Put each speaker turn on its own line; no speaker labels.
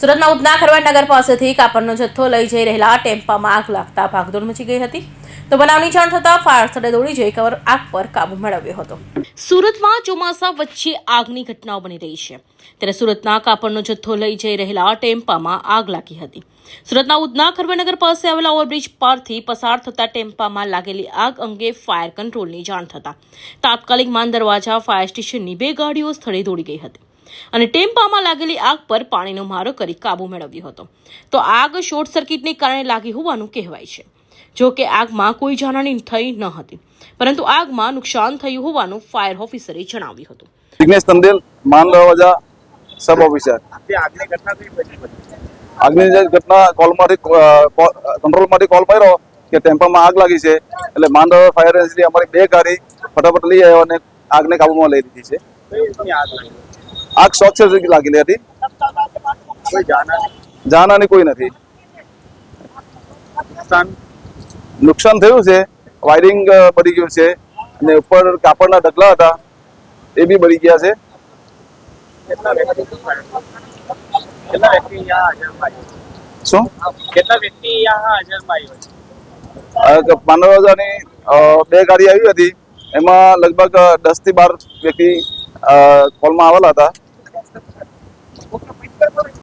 સુરતના ઉધના ખરવાડ નગર પાસેથી કાપડનો જથ્થો લઈ જઈ રહેલા ટેમ્પામાં આગ લાગતા ભાગદોડ મચી ગઈ હતી. તો બનાવની જાણ થતાં ફાયર સ્થળે દોડી જઈ કવર આગ પર કાબુ મેળવ્યો હતો. સુરતમાં ચોમાસા વચ્ચે આગની ઘટનાઓ બની રહી છે. ત્યારે સુરતના કાપડનો જથ્થો લઈ જઈ રહેલા ટેમ્પામાં આગ લાગી હતી. સુરતના ઉધના ખરવાનગર પાસે આવેલા ઓવરબ્રિજ પરથી પસાર થતા ટેમ્પામાં લાગેલી આગ અંગે ફાયર કંટ્રોલની જાણ થતાં. તાત્કાલિક માન દરવાજા ફાયર સ્ટેશનની બે ગાડીઓ સ્થળે દોડી ગઈ હતી. અને ટેમ્પામાં લાગેલી આગ પર પાણીનો મારો કરી કાબુ મેળવ્યો હતો. તો આગ શોર્ટ સર્કિટને કારણે લાગી હોવાનું કહેવાય છે. જો કે આગમાં કોઈ જાનહાની થઈ ન હતી. પરંતુ આગમાં નુકસાન થયું હોવાનું ફાયર ઓફિસરે જણાવ્યું હતું.
જિગ્નેશ તંદેલ માન દરવાજા સબ ઓફિસર.
આગની ઘટના કઈ બની? બની
આગની જે ઘટના કોલમાંથી કંટ્રોલમાંથી કોલ કર્યો કે ટેમ્પામાં આગ લાગી છે એટલે માન ફાયર એજન્સી અમારી બે ગાડી ફટાફટ લઈ આવ્યો અને આગને કાબુમાં લઈ લીધી છે.
આગ શોક
છે શોર્ટ સર્કિટ લાગેલી હતી?
જાનહાની
કોઈ નથી.
નુકસાન?
થયું છે. વાયરિંગ બળી ગયું છે. અને ઉપર કાપડના ઢગલા હતા. એ બી બળી ગયા છે. શું?
કેટલા વ્યક્તિ
માનવ બે ગાડી આવી હતી. એમાં લગભગ દસથી બાર વ્યક્તિ કોલમાં આવેલા હતા